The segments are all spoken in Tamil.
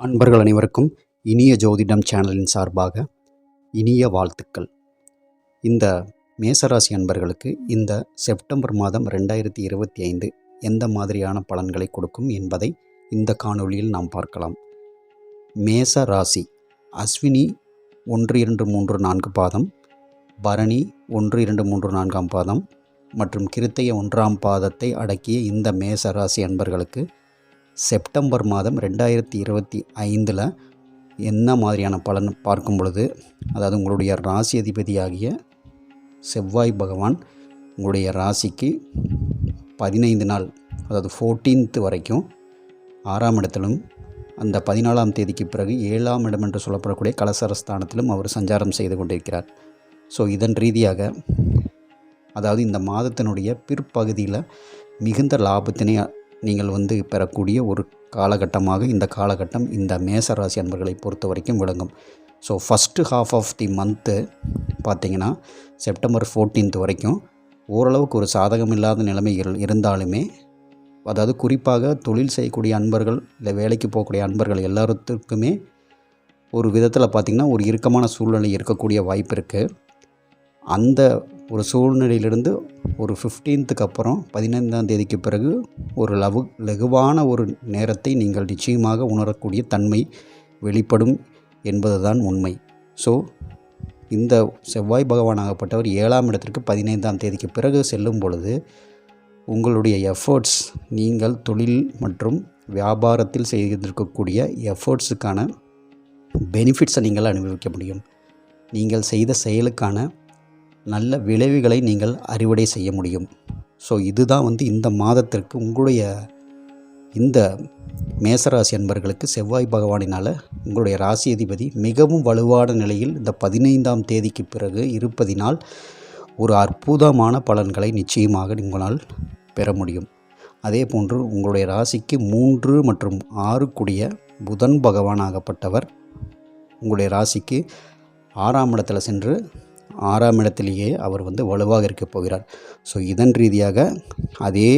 அன்பர்கள் அனைவருக்கும் இனிய ஜோதிடம் சேனலின் சார்பாக இனிய வாழ்த்துக்கள். இந்த மேசராசி அன்பர்களுக்கு இந்த செப்டம்பர் மாதம் ரெண்டாயிரத்தி இருபத்தி ஐந்து எந்த மாதிரியான பலன்களை கொடுக்கும் என்பதை இந்த காணொளியில் நாம் பார்க்கலாம். மேச ராசி அஸ்வினி ஒன்று இரண்டு மூன்று நான்கு பாதம் பரணி ஒன்று இரண்டு மூன்று நான்காம் பாதம் மற்றும் கிருத்தைய ஒன்றாம் பாதத்தை அடக்கிய இந்த மேச ராசி அன்பர்களுக்கு செப்டம்பர் மாதம் ரெண்டாயிரத்தி இருபத்தி ஐந்தில் என்ன மாதிரியான பலன் பார்க்கும் பொழுது அதாவது உங்களுடைய ராசி அதிபதியாகிய செவ்வாய் பகவான் உங்களுடைய ராசிக்கு பதினைந்து நாள் அதாவது ஃபோர்டீன்த் வரைக்கும் ஆறாம் இடத்திலும் அந்த பதினாலாம் தேதிக்கு பிறகு ஏழாம் இடம் என்று சொல்லப்படக்கூடிய கலசரஸ்தானத்திலும் அவர் சஞ்சாரம் செய்து கொண்டிருக்கிறார். ஸோ இதன் ரீதியாக அதாவது இந்த மாதத்தினுடைய பிற்பகுதியில் மிகுந்த லாபத்தினை நீங்கள் வந்து பெறக்கூடிய ஒரு காலகட்டமாக இந்த காலகட்டம் இந்த மேசராசி அன்பர்களை பொறுத்த வரைக்கும் விளங்கும். So first half of the month பார்த்திங்கன்னா செப்டம்பர் ஃபோர்டீன்த் வரைக்கும் ஓரளவுக்கு ஒரு சாதகம் இல்லாத நிலைமை இருந்தாலுமே அதாவது குறிப்பாக தொழில் செய்யக்கூடிய அன்பர்கள் இல்லை வேலைக்கு போகக்கூடிய அன்பர்கள் எல்லாத்துக்குமே ஒரு விதத்தில் பார்த்திங்கன்னா ஒரு இறுக்கமான சூழ்நிலை இருக்கக்கூடிய வாய்ப்பு இருக்குது அந்த ஒரு சூழ்நிலையிலிருந்து ஒரு ஃபிஃப்டீன்த்துக்கு அப்புறம் பதினைந்தாம் தேதிக்கு பிறகு ஒரு லவு லகுவான ஒரு நேரத்தை நீங்கள் நிச்சயமாக உணரக்கூடிய தன்மை வெளிப்படும் என்பதுதான் உண்மை. ஸோ இந்த செவ்வாய் பகவானாகப்பட்டவர் ஏழாம் இடத்திற்கு பதினைந்தாம் தேதிக்கு பிறகு செல்லும் பொழுது உங்களுடைய எஃபர்ட்ஸ் நீங்கள் தொழில் மற்றும் வியாபாரத்தில் செய்திருக்கக்கூடிய எஃபர்ட்ஸுக்கான பெனிஃபிட்ஸை நீங்கள் அனுபவிக்க முடியும். நீங்கள் செய்த செயலுக்கான நல்ல விளைவுகளை நீங்கள் அறுவடை செய்ய முடியும். ஸோ இதுதான் வந்து இந்த மாதத்திற்கு உங்களுடைய இந்த மேசராசி அன்பர்களுக்கு செவ்வாய் பகவானினால் உங்களுடைய ராசி அதிபதி மிகவும் வலுவான நிலையில் இந்த பதினைந்தாம் தேதிக்கு பிறகு இருப்பதினால் ஒரு அற்புதமான பலன்களை நிச்சயமாக உங்களால் பெற முடியும். அதே போன்று உங்களுடைய ராசிக்கு மூன்று மற்றும் ஆறு கூடிய புதன் பகவானாகப்பட்டவர் உங்களுடைய ராசிக்கு ஆறாம் இடத்துல சென்று ஆறாம் இடத்திலேயே அவர் வந்து வலுவாக இருக்கப் போகிறார். ஸோ இதன் ரீதியாக அதே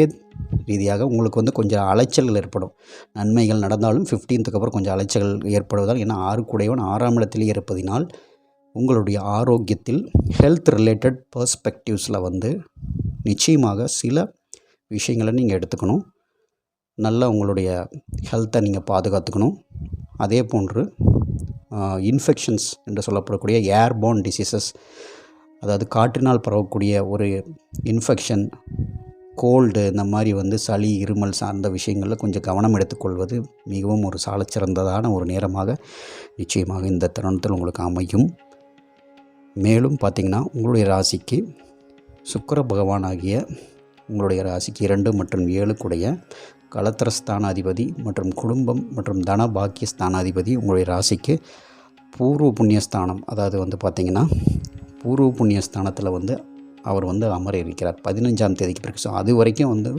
ரீதியாக உங்களுக்கு வந்து கொஞ்சம் அலைச்சல்கள் ஏற்படும். நன்மைகள் நடந்தாலும் ஃபிஃப்டீன்த்துக்கு அப்புறம் கொஞ்சம் அலைச்சல்கள் ஏற்படுவதால் ஏன்னா ஆறு கூடையவன் ஆறாம் இடத்திலேயே இருப்பதினால் உங்களுடைய ஆரோக்கியத்தில் ஹெல்த் ரிலேட்டட் பர்ஸ்பெக்டிவ்ஸில் வந்து நிச்சயமாக சில விஷயங்களை நீங்கள் எடுத்துக்கணும். நல்லா உங்களுடைய ஹெல்த்தை நீங்கள் பாதுகாத்துக்கணும். அதே போன்று இன்ஃபெக்ஷன்ஸ் என்று சொல்லப்படக்கூடிய ஏர்போர்ன் டிசீசஸ் அதாவது காற்றினால் பரவக்கூடிய ஒரு இன்ஃபெக்ஷன் கோல்டு இந்த மாதிரி வந்து சளி இருமல் சார்ந்த விஷயங்களில் கொஞ்சம் கவனம் எடுத்துக்கொள்வது மிகவும் ஒரு சாலச்சிறந்ததான ஒரு நேரமாக நிச்சயமாக இந்த தருணத்தில் உங்களுக்கு அமையும். மேலும் பார்த்திங்கன்னா உங்களுடைய ராசிக்கு சுக்கர பகவான் ஆகிய உங்களுடைய ராசிக்கு இரண்டு மற்றும் ஏழுக்குடைய கலத்திரஸ்தானாதிபதி மற்றும் குடும்பம் மற்றும் தன பாக்கிய ஸ்தானாதிபதி உங்களுடைய ராசிக்கு பூர்வ புண்ணியஸ்தானம். அதாவது வந்து பார்த்திங்கன்னா பூர்வ புண்ணியஸ்தானத்தில் வந்து அவர் வந்து அமர இருக்கிறார் பதினஞ்சாம் தேதிக்கு பிறகு. ஸோ அது வரைக்கும் வந்து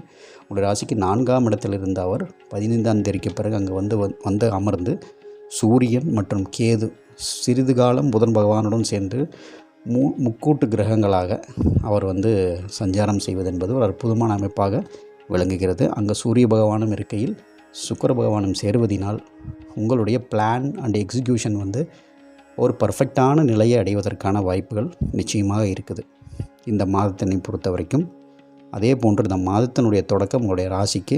உங்களுடைய ராசிக்கு நான்காம் இடத்தில் இருந்த அவர் பதினைந்தாம் தேதிக்கு பிறகு அங்கே வந்து வந்து அமர்ந்து சூரியன் மற்றும் கேது சிறிது காலம் புதன் பகவானுடன் சேர்ந்து மூ முக்கூட்டு கிரகங்களாக அவர் வந்து சஞ்சாரம் செய்வது என்பது ஒரு அற்புதமான அமைப்பாக விளங்குகிறது. அங்கே சூரிய பகவானும் இருக்கையில் சுக்கர பகவானும் சேருவதினால் உங்களுடைய பிளான் அண்ட் எக்ஸிக்யூஷன் வந்து ஒரு பர்ஃபெக்டான நிலையை அடைவதற்கான வாய்ப்புகள் நிச்சயமாக இருக்குது. இந்த மாதத்தினை பொறுத்த வரைக்கும் அதே போன்று இந்த மாதத்தினுடைய தொடக்கம் உங்களுடைய ராசிக்கு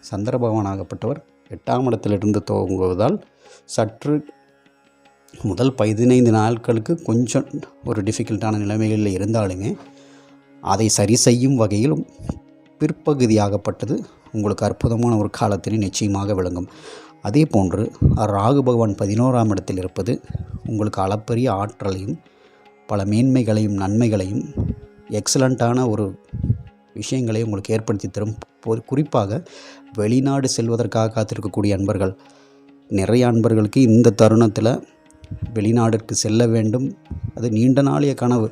சந்திர பகவானாகப்பட்டவர் எட்டாம் இடத்திலிருந்து துவங்குவதால் சற்று முதல் பதினைந்து நாட்களுக்கு கொஞ்சம் ஒரு டிஃபிகல்ட்டான நிலைமைகளில் இருந்தாலுமே அதை சரி செய்யும் வகையில் பிற்பகுதியாகப்பட்டது உங்களுக்கு அற்புதமான ஒரு காலத்தினை நிச்சயமாக விளங்கும். அதே போன்று ராகு பகவான் பதினோராம் இடத்தில் இருப்பது உங்களுக்கு அளப்பரிய ஆற்றலையும் பல மேன்மைகளையும் நன்மைகளையும் எக்ஸலண்ட்டான ஒரு விஷயங்களை உங்களுக்கு ஏற்படுத்தி தரும். குறிப்பாக வெளிநாடு செல்வதற்காக காத்திருக்கக்கூடிய அன்பர்கள். நிறைய அன்பர்களுக்கு இந்த தருணத்தில் வெளிநாட்டிற்கு செல்ல வேண்டும். அது நீண்ட நாளைய கனவு.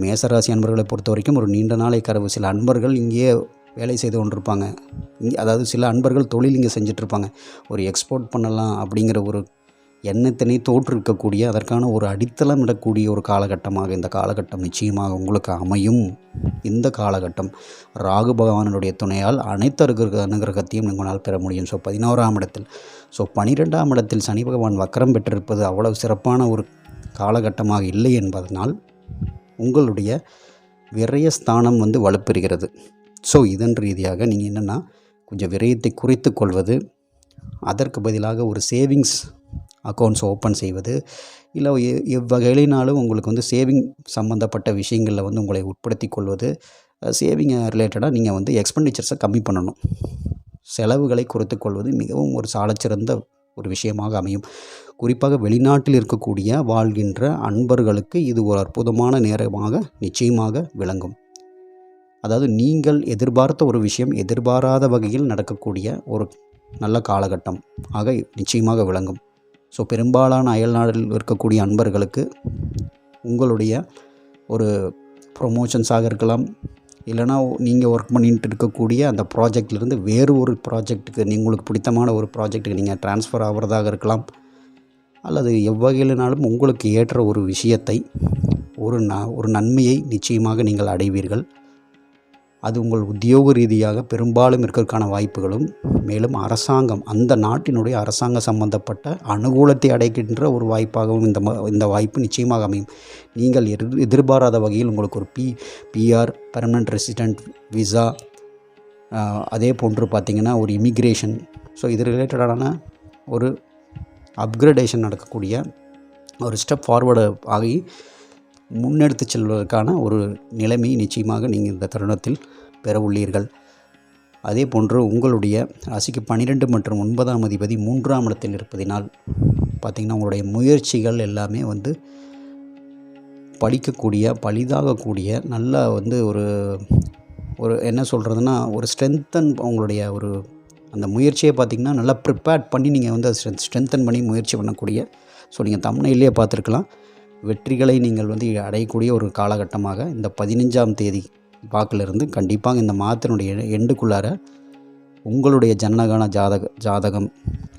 மேசராசி அன்பர்களை பொறுத்த வரைக்கும் ஒரு நீண்ட நாளைய கனவு. சில அன்பர்கள் இங்கேயே வேலை செய்து கொண்டிருப்பாங்க. இங்கே அதாவது சில அன்பர்கள் தொழில் இங்கே செஞ்சிட்ருப்பாங்க. ஒரு எக்ஸ்போர்ட் பண்ணலாம் அப்படிங்கிற ஒரு எண்ணத்தினை தோற்றிருக்கக்கூடிய அதற்கான ஒரு அடித்தளம் இடக்கூடிய ஒரு காலகட்டமாக இந்த காலகட்டம் நிச்சயமாக உங்களுக்கு அமையும். இந்த காலகட்டம் ராகு பகவானுடைய துணையால் அனைத்து அனுகிரக அனுகிரகத்தையும் உங்களால் பெற முடியும். ஸோ பதினோராம் இடத்தில் ஸோ பனிரெண்டாம் இடத்தில் சனி பகவான் வக்கரம் பெற்றிருப்பது அவ்வளவு சிறப்பான ஒரு காலகட்டமாக இல்லை என்பதனால் உங்களுடைய விரயஸ்தானம் வந்து வலுப்பெறுகிறது. ஸோ இதன் ரீதியாக நீங்கள் என்னென்னா கொஞ்சம் விரயத்தை குறைத்து கொள்வது அதற்கு பதிலாக ஒரு சேவிங்ஸ் அக்கௌண்ட்ஸ் ஓப்பன் செய்வது இல்லை எ- எவ்வகையினாலும் உங்களுக்கு வந்து சேவிங் சம்மந்தப்பட்ட விஷயங்களில் வந்து உங்களை உட்படுத்தி கொள்வது சேவிங் ரிலேட்டடாக நீங்கள் வந்து எக்ஸ்பெண்டிச்சர்ஸை கம்மி பண்ணணும். செலவுகளை குறைத்து கொள்வது மிகவும் ஒரு சாலச்சிறந்த ஒரு விஷயமாக அமையும். குறிப்பாக வெளிநாட்டில் இருக்கக்கூடிய வாழ்கின்ற அன்பர்களுக்கு இது ஒரு அற்புதமான நேரமாக நிச்சயமாக விளங்கும். அதாவது நீங்கள் எதிர்பார்த்த ஒரு விஷயம் எதிர்பாராத வகையில் நடக்கக்கூடிய ஒரு நல்ல காலகட்டம். ஆக நிச்சயமாக விளங்கும். ஸோ பெரும்பாலான அயல்நாடில் இருக்கக்கூடிய அன்பர்களுக்கு உங்களுடைய ஒரு ப்ரொமோஷன்ஸாக இருக்கலாம். இல்லைனா நீங்கள் ஒர்க் பண்ணிட்டு இருக்கக்கூடிய அந்த ப்ராஜெக்ட்லேருந்து வேறு ஒரு ப்ராஜெக்ட்டுக்கு நீங்கள் உங்களுக்கு பிடித்தமான ஒரு ப்ராஜெக்ட்டுக்கு நீங்கள் ட்ரான்ஸ்ஃபர் ஆகிறதாக இருக்கலாம். அல்லது எவ்வகையிலனாலும் உங்களுக்கு ஏற்ற ஒரு விஷயத்தை ஒரு ந ஒரு நன்மையை நிச்சயமாக நீங்கள் அடைவீர்கள். அது உங்கள் உத்தியோக ரீதியாக பெரும்பாலும் இருக்கிறதுக்கான வாய்ப்புகளும் மேலும் அரசாங்கம் அந்த நாட்டினுடைய அரசாங்க சம்பந்தப்பட்ட அனுகூலத்தை அடைக்கின்ற ஒரு வாய்ப்பாகவும் இந்த இந்த வாய்ப்பு நிச்சயமாக அமையும். நீங்கள் எதிர் எதிர்பாராத வகையில் உங்களுக்கு ஒரு P PR permanent resident visa அதே போன்று பார்த்திங்கன்னா ஒரு இமிக்ரேஷன் ஸோ இது ரிலேட்டடான ஒரு அப்கிரேடேஷன் நடக்கக்கூடிய ஒரு ஸ்டெப் ஃபார்வர்டு ஆகி முன்னெடுத்து செல்வதற்கான ஒரு நிலைமை நிச்சயமாக நீங்கள் இந்த தருணத்தில் பெற உள்ளீர்கள். அதே போன்று உங்களுடைய ராசிக்கு பன்னிரெண்டு மற்றும் ஒன்பதாம் அதிபதி மூன்றாம் இடத்தில் இருப்பதினால் பார்த்திங்கன்னா உங்களுடைய முயற்சிகள் எல்லாமே வந்து படிக்கக்கூடிய பலிதாகக்கூடிய நல்ல வந்து ஒரு ஒரு என்ன சொல்கிறதுனா ஒரு ஸ்ட்ரென்த்தன் உங்களுடைய ஒரு அந்த முயற்சியை பார்த்திங்கன்னா நல்லா ப்ரிப்பேர்ட் பண்ணி நீங்கள் வந்து அதை ஸ்ட்ரென்தன் பண்ணி முயற்சி பண்ணக்கூடிய ஸோ நீங்கள் தமிழ்நிலையே பார்த்துருக்கலாம். வெற்றிகளை நீங்கள் வந்து அடையக்கூடிய ஒரு காலகட்டமாக இந்த பதினஞ்சாம் தேதி வாக்கிலிருந்து கண்டிப்பாக இந்த மாதத்தினுடைய எண்டுக்குள்ளார உங்களுடைய ஜனனகான ஜாதக ஜாதகம்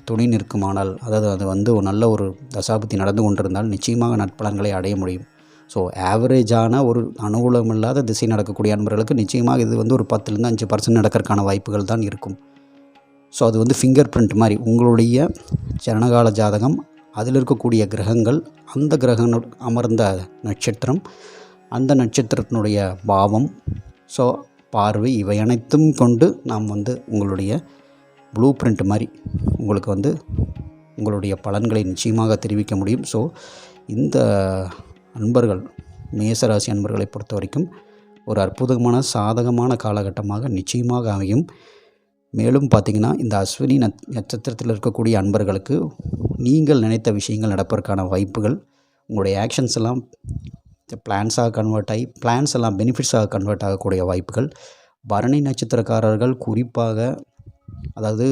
துணி நிற்குமானால் அதாவது அது வந்து ஒரு நல்ல ஒரு தசாபத்தி நடந்து கொண்டிருந்தால் நிச்சயமாக நட்பலன்களை அடைய முடியும். ஸோ ஆவரேஜான ஒரு அனுகூலமில்லாத திசை நடக்கக்கூடிய அன்பர்களுக்கு நிச்சயமாக இது வந்து ஒரு பத்துலேருந்து அஞ்சு பர்சன்ட் நடக்கிறதுக்கான வாய்ப்புகள் தான் இருக்கும். ஸோ அது வந்து ஃபிங்கர் பிரிண்ட் மாதிரி உங்களுடைய ஜனகால ஜாதகம் அதில் இருக்கக்கூடிய கிரகங்கள் அந்த கிரகங்கள் அமர்ந்த நட்சத்திரம் அந்த நட்சத்திரத்தினுடைய பாவம் ஸோ பார்வை இவை அனைத்தும் கொண்டு நாம் வந்து உங்களுடைய ப்ளூ பிரிண்ட் மாதிரி உங்களுக்கு வந்து உங்களுடைய பலன்களை நிச்சயமாக தெரிவிக்க முடியும். ஸோ இந்த அன்பர்கள் மேசராசி அன்பர்களை பொறுத்த வரைக்கும் ஒரு அற்புதமான சாதகமான காலகட்டமாக நிச்சயமாக அமையும். மேலும் பார்த்திங்கன்னா இந்த அஸ்வினி நட்சத்திரத்தில் இருக்கக்கூடிய அன்பர்களுக்கு நீங்கள் நினைத்த விஷயங்கள் நடப்பதற்கான வாய்ப்புகள் உங்களுடைய ஆக்ஷன்ஸ் எல்லாம் பிளான்ஸாக கன்வெர்ட் ஆகி பிளான்ஸ் எல்லாம் பெனிஃபிட்ஸாக கன்வெர்ட் ஆகக்கூடிய வாய்ப்புகள். பரணி நட்சத்திரக்காரர்கள் குறிப்பாக அதாவது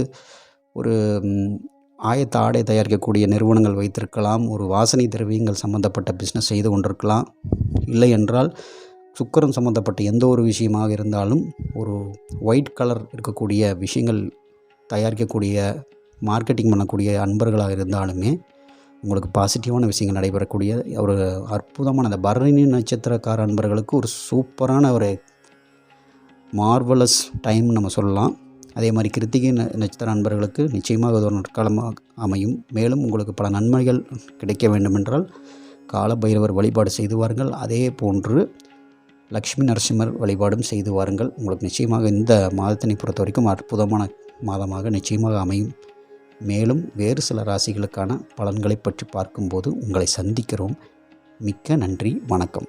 ஒரு ஆயத்த ஆடை தயாரிக்கக்கூடிய நிறுவனங்கள் வைத்திருக்கலாம் ஒரு வாசனை திரவியங்கள் சம்மந்தப்பட்ட பிஸ்னஸ் செய்து கொண்டிருக்கலாம். இல்லை என்றால் சுக்கரம் சம்மந்தப்பட்ட எந்த ஒரு விஷயமாக இருந்தாலும் ஒரு ஒயிட் கலர் இருக்கக்கூடிய விஷயங்கள் தயாரிக்கக்கூடிய மார்க்கெட்டிங் பண்ணக்கூடிய அன்பர்களாக இருந்தாலுமே உங்களுக்கு பாசிட்டிவான விஷயங்கள் நடைபெறக்கூடிய ஒரு அற்புதமான அந்த பரணி நட்சத்திரக்கார அன்பர்களுக்கு ஒரு சூப்பரான ஒரு மார்வலஸ் டைம் நம்ம சொல்லலாம். அதே மாதிரி கிருத்திகை நட்சத்திர அன்பர்களுக்கு நிச்சயமாக அது ஒரு நற்காலமாக அமையும். மேலும் உங்களுக்கு பல நன்மைகள் கிடைக்க வேண்டுமென்றால் கால பைரவர் வழிபாடு செய்து வாருங்கள். அதே போன்று லக்ஷ்மி நரசிம்மர் வழிபாடும் செய்து வாருங்கள். உங்களுக்கு நிச்சயமாக இந்த மாதத்தினை பொறுத்த வரைக்கும் அற்புதமான மாதமாக நிச்சயமாக அமையும். மேலும் வேறு சில ராசிகளுக்கான பலன்களை பற்றி பார்க்கும்போது உங்களை சந்திக்கிறோம். மிக்க நன்றி. வணக்கம்.